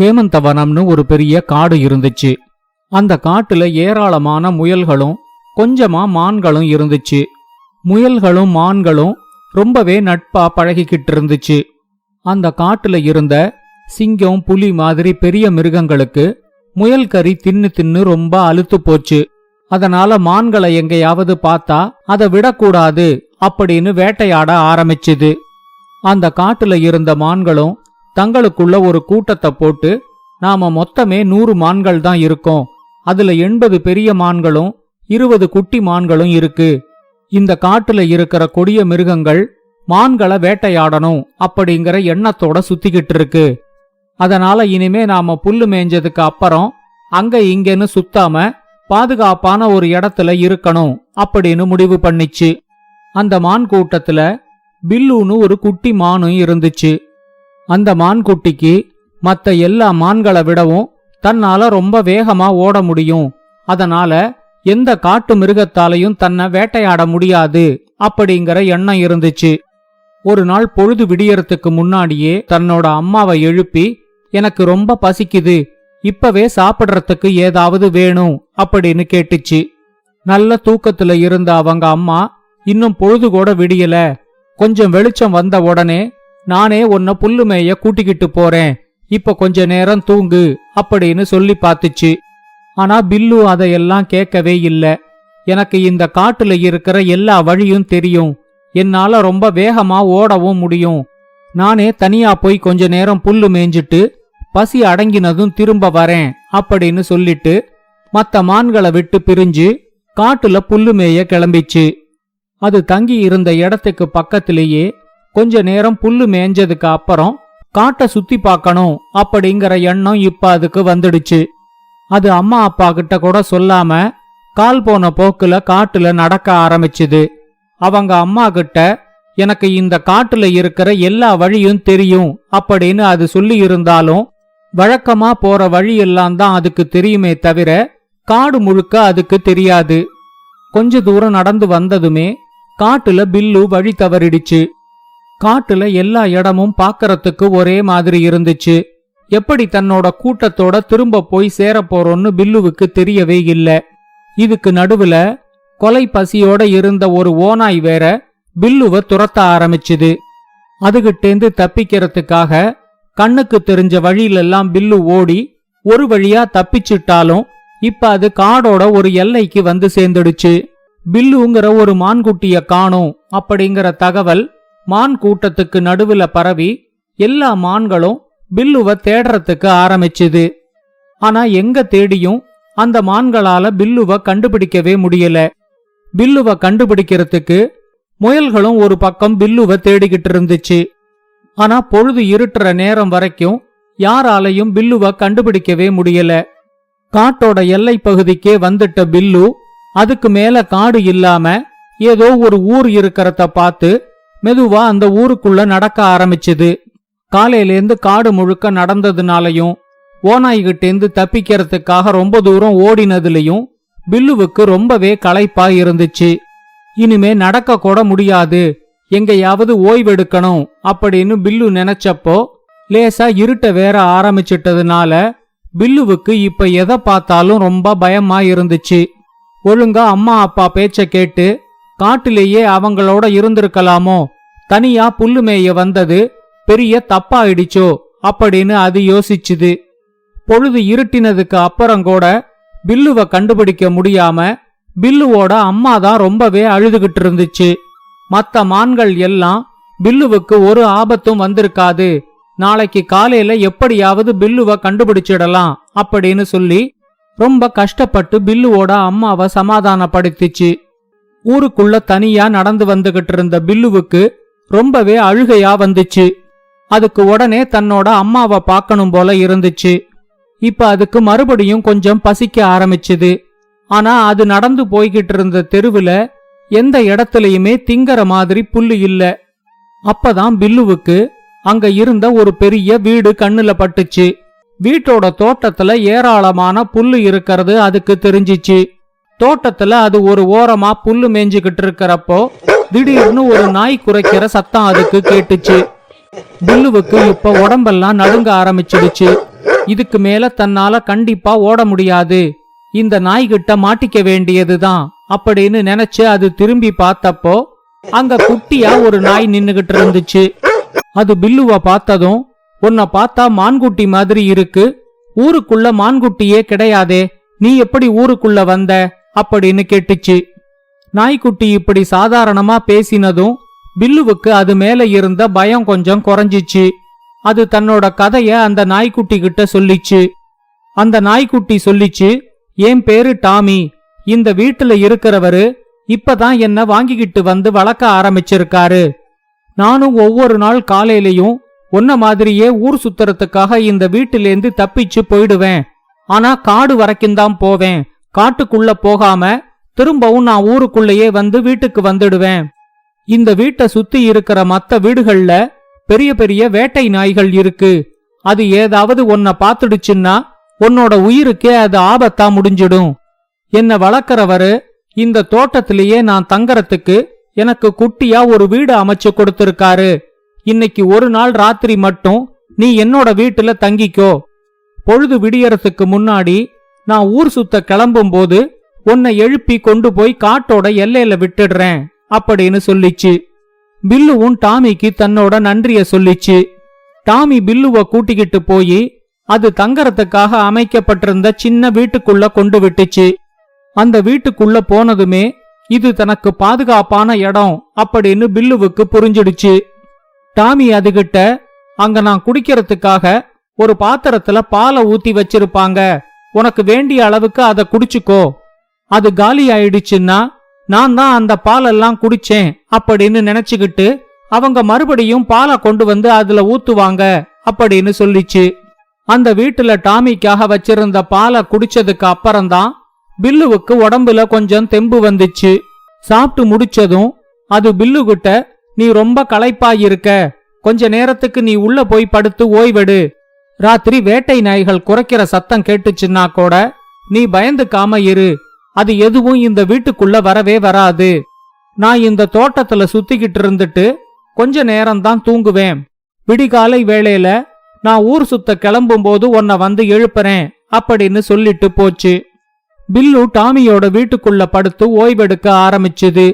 ஹேமந்தவனம்னு ஒரு பெரிய காடு இருந்துச்சு. அந்த காட்டுல ஏராளமான முயல்களும் கொஞ்சமா மான்களும் இருந்துச்சு. முயல்களும் மான்களும் ரொம்பவே நட்பா பழகிக்கிட்டு இருந்துச்சு. அந்த காட்டுல இருந்த சிங்கம் புலி மாதிரி பெரிய மிருகங்களுக்கு முயல் கறி தின்னு தின்னு ரொம்ப அழுத்து போச்சு. அதனால மான்களை எங்கேயாவது பார்த்தா அதை விடக்கூடாது அப்படின்னு வேட்டையாட ஆரம்பிச்சுது. அந்த காட்டுல இருந்த மான்களும் தங்களுக்குள்ள ஒரு கூட்டத்தை போட்டு நாம மொத்தமே நூறு மான்கள் தான் இருக்கோம். அதுல எண்பது பெரிய மான்களும் இருபது குட்டி மான்களும் இருக்கு. இந்த காட்டுல இருக்கிற கொடிய மிருகங்கள் மான்களை வேட்டையாடணும் அப்படிங்கிற எண்ணத்தோட சுத்திக்கிட்டு இருக்கு. அதனால இனிமே நாம புல்லு மேய்ஞ்சதுக்கு அப்புறம் அங்க இங்கன்னு சுத்தாம பாதுகாப்பான ஒரு இடத்துல இருக்கணும் அப்படின்னு முடிவு பண்ணிச்சு. அந்த மான் கூட்டத்துல பில்லுன்னு ஒரு குட்டி மானும் இருந்துச்சு. அந்த மான்குட்டிக்கு மற்ற எல்லா மான்களை விடவும் தன்னால ரொம்ப வேகமா ஓட முடியும். அதனால எந்த காட்டு மிருகத்தாலையும் தன்னை வேட்டையாட முடியாது அப்படிங்கிற எண்ணம் இருந்துச்சு. ஒரு நாள் பொழுது விடியறதுக்கு முன்னாடியே தன்னோட அம்மாவை எழுப்பி எனக்கு ரொம்ப பசிக்குது. இப்பவே சாப்பிடுறதுக்கு ஏதாவது வேணும் அப்படின்னு கேட்டுச்சு. நல்ல தூக்கத்துல இருந்த அவங்க அம்மா இன்னும் பொழுது கூட விடியல. கொஞ்சம் வெளிச்சம் வந்த உடனே நானே உன்னை புல்லு மேய கூட்டிக்கிட்டு போறேன். இப்ப கொஞ்ச நேரம் தூங்கு அப்படின்னு சொல்லி பார்த்துச்சு. ஆனா பில்லு அதையெல்லாம் கேட்கவே இல்லை. எனக்கு இந்த காட்டுல இருக்கிற எல்லா வழியும் தெரியும். என்னால ரொம்ப வேகமா ஓடவும் முடியும். நானே தனியா போய் கொஞ்ச நேரம் புல்லு மேய்ஞ்சிட்டு பசி அடங்கினதும் திரும்ப வரேன் அப்படின்னு சொல்லிட்டு மத்த மான்களை விட்டு பிரிஞ்சு காட்டுல புல்லு மேய கிளம்பிச்சு. அது தங்கி இருந்த இடத்துக்கு பக்கத்திலேயே கொஞ்ச நேரம் புல்லு மேய்ஞ்சதுக்கு அப்புறம் காட்டை சுத்தி பார்க்கணும் அப்படிங்கிற எண்ணம் இப்ப அதுக்கு வந்துடுச்சு. அது அம்மா அப்பா கிட்ட கூட சொல்லாம கால் போன போக்குல காட்டுல நடக்க ஆரம்பிச்சுது. அவங்க அம்மா கிட்ட எனக்கு இந்த காட்டுல இருக்கிற எல்லா வழியும் தெரியும் அப்படின்னு அது சொல்லி இருந்தாலும் வழக்கமா போற வழியெல்லாம் தான் அதுக்கு தெரியுமே தவிர காடு முழுக்க அதுக்கு தெரியாது. கொஞ்ச தூரம் நடந்து வந்ததுமே காட்டுல பில்லு வழி தவறிடுச்சு. காட்டுல எல்லா இடமும் பார்க்கறதுக்கு ஒரே மாதிரி இருந்துச்சு. எப்படி தன்னோட கூட்டத்தோட திரும்ப போய் சேரப் போறோம்னு பில்லுவுக்கு தெரியவே இல்ல. இதுக்கு நடுவுல கொலை பசியோட இருந்த ஒரு ஓநாய் வேற பில்லுவ துரத்த ஆரம்பிச்சுது. அதுகிட்டேந்து தப்பிக்கிறதுக்காக கண்ணுக்கு தெரிஞ்ச வழியிலெல்லாம் பில்லு ஓடி ஒரு வழியா தப்பிச்சிட்டாலும் இப்ப அது காடோட ஒரு எல்லைக்கு வந்து சேர்ந்துடுச்சு. பில்லுங்கிற ஒரு மான்குட்டிய காணோம் அப்படிங்கிற தகவல் மான் கூட்டத்துக்கு நடுவுல பரவி எல்லா மான்களும் பில்லுவ தேடுறதுக்கு ஆரம்பிச்சுது. ஆனா எங்க தேடியும் அந்த மான்களால பில்லுவ கண்டுபிடிக்கவே முடியல. பில்லுவ கண்டுபிடிக்கிறதுக்கு முயல்களும் ஒரு பக்கம் பில்லுவ தேடிக்கிட்டு இருந்துச்சு. ஆனா பொழுது இருட்டுற நேரம் வரைக்கும் யாராலையும் பில்லுவ கண்டுபிடிக்கவே முடியல. காட்டோட எல்லை பகுதிக்கே வந்துட்ட பில்லு அதுக்கு மேல காடு இல்லாம ஏதோ ஒரு ஊர் இருக்கிறத பார்த்து மெதுவா அந்த ஊருக்குள்ள நடக்க ஆரம்பிச்சது. காலையிலேருந்து காடு முழுக்க நடந்ததுனாலையும் ஓநாய்கிட்டேந்து தப்பிக்கிறதுக்காக ரொம்ப தூரம் ஓடினதுலையும் பில்லுவுக்கு ரொம்பவே களைப்பா இருந்துச்சு. இனிமே நடக்க கூட முடியாது. எங்கேயாவது ஓய்வெடுக்கணும் அப்படின்னு பில்லு நினைச்சப்போ லேசா இருட்ட வேற ஆரம்பிச்சிட்டதுனால பில்லுவுக்கு இப்ப எதை பார்த்தாலும் ரொம்ப பயமா இருந்துச்சு. ஒழுங்கா அம்மா அப்பா பேச்ச கேட்டு காட்டிலேயே அவங்களோட இருந்திருக்கலாமோ? தனியா புல்லு மேய வந்தது பெரிய தப்பாயிடுச்சோ? அப்படின்னு அது யோசிச்சுது. பொழுது இருட்டினதுக்கு அப்புறம் கூட பில்லுவ கண்டுபிடிக்க முடியாம பில்லுவோட அம்மா தான் ரொம்பவே அழுதுகிட்டு இருந்துச்சு. மத்த மான்கள் எல்லாம் பில்லுவுக்கு ஒரு ஆபத்தும் வந்திருக்காது. நாளைக்கு காலையில எப்படியாவது பில்லுவ கண்டுபிடிச்சிடலாம் அப்படின்னு சொல்லி ரொம்ப கஷ்டப்பட்டு பில்லுவோட அம்மாவை சமாதானப்படுத்திச்சு. ஊருக்குள்ள தனியா நடந்து வந்துகிட்டு இருந்த பில்லுவுக்கு ரொம்பவே அழுகையா வந்துச்சு. அதுக்கு உடனே தன்னோட அம்மாவை பார்க்கணும் போல இருந்துச்சு. இப்ப அதுக்கு மறுபடியும் கொஞ்சம் பசிக்க ஆரம்பிச்சுது. ஆனா அது நடந்து போய்கிட்டு இருந்த தெருவுல எந்த இடத்துலயுமே திங்கற மாதிரி புல்லு இல்ல. அப்பதான் பில்லுவுக்கு அங்க இருந்த ஒரு பெரிய வீடு கண்ணுல பட்டுச்சு. வீட்டோட தோட்டத்துல ஏராளமான புல்லு இருக்கிறது அதுக்கு தெரிஞ்சிச்சு. தோட்டத்துல அது ஒரு ஓரமா புல்லு மேய்ஞ்சுக்கிட்டு இருக்கிறப்போ திடீர்னு ஒரு நாய் குறைக்கிற சத்தம் அதுக்கு கேட்டுச்சு. பில்லுவுக்கு இப்ப உடம்பெல்லாம் நடுங்க ஆரம்பிச்சிடுச்சு. இதுக்கு மேல தன்னால கண்டிப்பா ஓட முடியாது. இந்த நாய்கிட்ட மாட்டிக்க வேண்டியதுதான் அப்படின்னு நினைச்சு அது திரும்பி பார்த்தப்போ அங்க குட்டியா ஒரு நாய் நின்னுகிட்டு இருந்துச்சு. அது பில்லுவ பார்த்ததும் உன்னை பார்த்தா மான்குட்டி மாதிரி இருக்கு. ஊருக்குள்ள மான்குட்டியே கிடையாதே. நீ எப்படி ஊருக்குள்ள வந்த? அப்படின்னு கேட்டுச்சு. நாய்க்குட்டி இப்படி சாதாரணமா பேசினதும் பில்லுவுக்கு அது மேல இருந்த பயம் கொஞ்சம் குறைஞ்சிச்சு. அது தன்னோட கதைய அந்த நாய்க்குட்டி கிட்ட சொல்லிச்சு. அந்த நாய்க்குட்டி சொல்லிச்சு என் பேரு டாமி. இந்த வீட்டுல இருக்கிறவரு இப்பதான் என்ன வாங்கிக்கிட்டு வந்து வளர்க்க ஆரம்பிச்சிருக்காரு. நானும் ஒவ்வொரு நாள் காலையிலையும் உன்ன மாதிரியே ஊர் சுத்துறதுக்காக இந்த வீட்டிலேந்து தப்பிச்சு போயிடுவேன். ஆனா காடு வரைக்கும் தான் போவேன். காட்டுக்குள்ள போகாம திரும்பவும் நான் ஊருக்குள்ளேயே வந்து வீட்டுக்கு வந்துடுவேன். இந்த வீட்டை சுத்தி இருக்கிற மத்த வீடுகள்ல பெரிய பெரிய வேட்டை நாய்கள் இருக்கு. அது ஏதாவது உன்னை பார்த்துடுச்சுன்னா உன்னோட உயிருக்கே அது ஆபத்தா முடிஞ்சிடும். என்ன வளர்க்கிறவரு இந்த தோட்டத்திலேயே நான் தங்கறதுக்கு எனக்கு குட்டியா ஒரு வீடு அமைச்சு கொடுத்திருக்காரு. இன்னைக்கு ஒரு நாள் ராத்திரி மட்டும் நீ என்னோட வீட்டுல தங்கிக்கோ. பொழுது விடியறதுக்கு முன்னாடி நான் ஊர் சுத்த கிளம்பும் போது உன்னை எழுப்பி கொண்டு போய் காட்டோட எல்லையில விட்டுடுறேன் அப்படின்னு சொல்லிச்சு. பில்லுவும் டாமிக்கு தன்னோட நன்றிய சொல்லிச்சு. டாமி பில்லுவ கூட்டிக்கிட்டு போய் அது தங்கறதுக்காக அமைக்கப்பட்டிருந்த சின்ன வீட்டுக்குள்ள கொண்டு விட்டுச்சு. அந்த வீட்டுக்குள்ள போனதுமே இது தனக்கு பாதுகாப்பான இடம் அப்படின்னு பில்லுவுக்கு புரிஞ்சிடுச்சு. டாமி அதுகிட்ட அங்க நான் குடிக்கிறதுக்காக ஒரு பாத்திரத்துல பாலை ஊத்தி வச்சிருப்பாங்க உனக்கு வேண்டிய அளவுக்கு அதை குடிச்சுக்கோ. அது காலி ஆயிடுச்சுன்னா நான் தான் அந்த பாலெல்லாம் குடிச்சேன் அப்படின்னு நினைச்சுக்கிட்டு அவங்க மறுபடியும் பாலை கொண்டு வந்து அதுல ஊத்துவாங்க அப்படின்னு சொல்லிச்சு. அந்த வீட்டுல டாமிக்காக வச்சிருந்த பாலை குடிச்சதுக்கு அப்புறம்தான் பில்லுவுக்கு உடம்புல கொஞ்சம் தெம்பு வந்துச்சு. சாப்பிட்டு முடிச்சதும் அது பில்லுகிட்ட நீ ரொம்ப களைப்பாயிருக்க. கொஞ்ச நேரத்துக்கு நீ உள்ள போய் படுத்து ஓய்வெடு. ராத்திரி வேட்டை நாய்கள் குறைக்கிற சத்தம் கேட்டுச்சுன்னா கூட நீ பயந்துக்காம இரு. அது எதுவும் இந்த வீட்டுக்குள்ள வரவே வராது. நான் இந்த தோட்டத்துல சுத்திக்கிட்டு இருந்துட்டு கொஞ்ச நேரம்தான் தூங்குவேன். விடிகாலை வேளையில நான் ஊர் சுத்த கிளம்பும் போது உன்னை வந்து எழுப்புறேன் அப்படின்னு சொல்லிட்டு போச்சு. பில்லு டாமியோட வீட்டுக்குள்ள படுத்து ஓய்வெடுக்க ஆரம்பிச்சுது.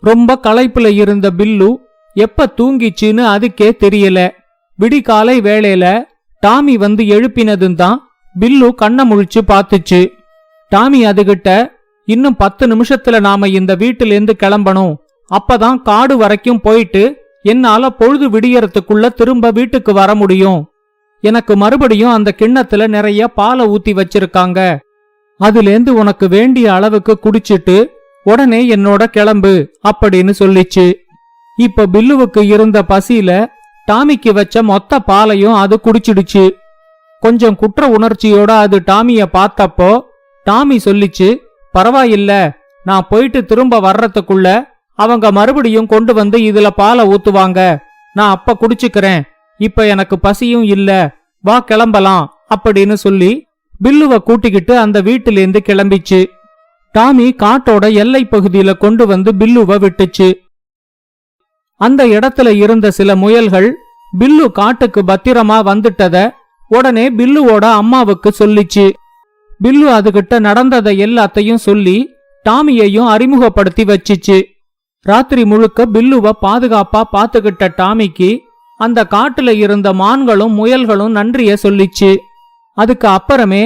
ரொம்ப களைப்புல இருந்த பில்லு எப்ப தூங்கிச்சுன்னு அதுக்கே தெரியல. விடிகாலை வேளையில டாமி வந்து எழுப்பினதும் தான் பில்லு கண்ணை முழிச்சு பார்த்துச்சு. டாமி அதுகிட்ட இன்னும் பத்து நிமிஷத்துல நாம இந்த வீட்டிலேருந்து கிளம்பணும். அப்பதான் காடு வரைக்கும் போயிட்டு என்னால பொழுது விடியறதுக்குள்ள திரும்ப வீட்டுக்கு வர முடியும். எனக்கு மறுபடியும் அந்த கிண்ணத்துல நிறைய பாலை ஊத்தி வச்சிருக்காங்க. அதுலேந்து உனக்கு வேண்டிய அளவுக்கு குடிச்சிட்டு உடனே என்னோட கிளம்பு அப்படின்னு சொல்லிச்சு. இப்ப பில்லுவுக்கு இருந்த பசியில டாமிக்கு வச்ச மொத்த பாலையும் அது குடிச்சிடுச்சு. கொஞ்சம் குற்ற உணர்ச்சியோட அது டாமிய பார்த்தப்போ டாமி சொல்லிச்சு பரவாயில்ல நான் போயிட்டு திரும்ப வர்றதுக்குள்ள அவங்க மறுபடியும் கொண்டு வந்து இதுல பாலை ஊத்துவாங்க. நான் அப்ப குடிச்சுக்கிறேன். இப்ப எனக்கு பசியும் இல்ல. வா கிளம்பலாம் அப்படின்னு சொல்லி பில்லுவ கூட்டிக்கிட்டு அந்த வீட்டிலேருந்து கிளம்பிச்சு. டாமி காட்டோட எல்லை பகுதியில கொண்டு வந்து பில்லுவ விட்டுச்சு. அந்த இடத்துல இருந்த சில முயல்கள் பில்லு காட்டுக்கு பத்திரமா வந்துட்டத உடனே பில்லுவோட அம்மாவுக்கு சொல்லிச்சு. பில்லு அதுகிட்ட நடந்ததை எல்லாத்தையும் சொல்லி டாமியையும் அறிமுகப்படுத்தி வச்சிச்சு. ராத்திரி முழுக்க பில்லுவ பாதுகாப்பா பாத்துக்கிட்ட டாமிக்கு அந்த காட்டுல இருந்த மான்களும் முயல்களும் நன்றிய சொல்லிச்சு. அதுக்கு அப்புறமே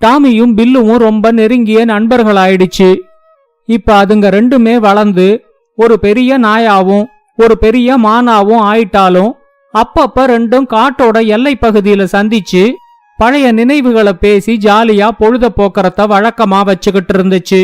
டாமியும் பில்லுவும் ரொம்ப நெருங்கிய நண்பர்களாயிடுச்சு. இப்ப அதுங்க ரெண்டுமே வளர்ந்து ஒரு பெரிய நாயாவும் ஒரு பெரிய மானாவும் ஆயிட்டாலும் அப்பப்ப ரெண்டும் காட்டோட எல்லை பகுதியில சந்திச்சு பழைய நினைவுகளை பேசி ஜாலியா பொழுத போக்குறத வழக்கமா வச்சுக்கிட்டு இருந்துச்சு.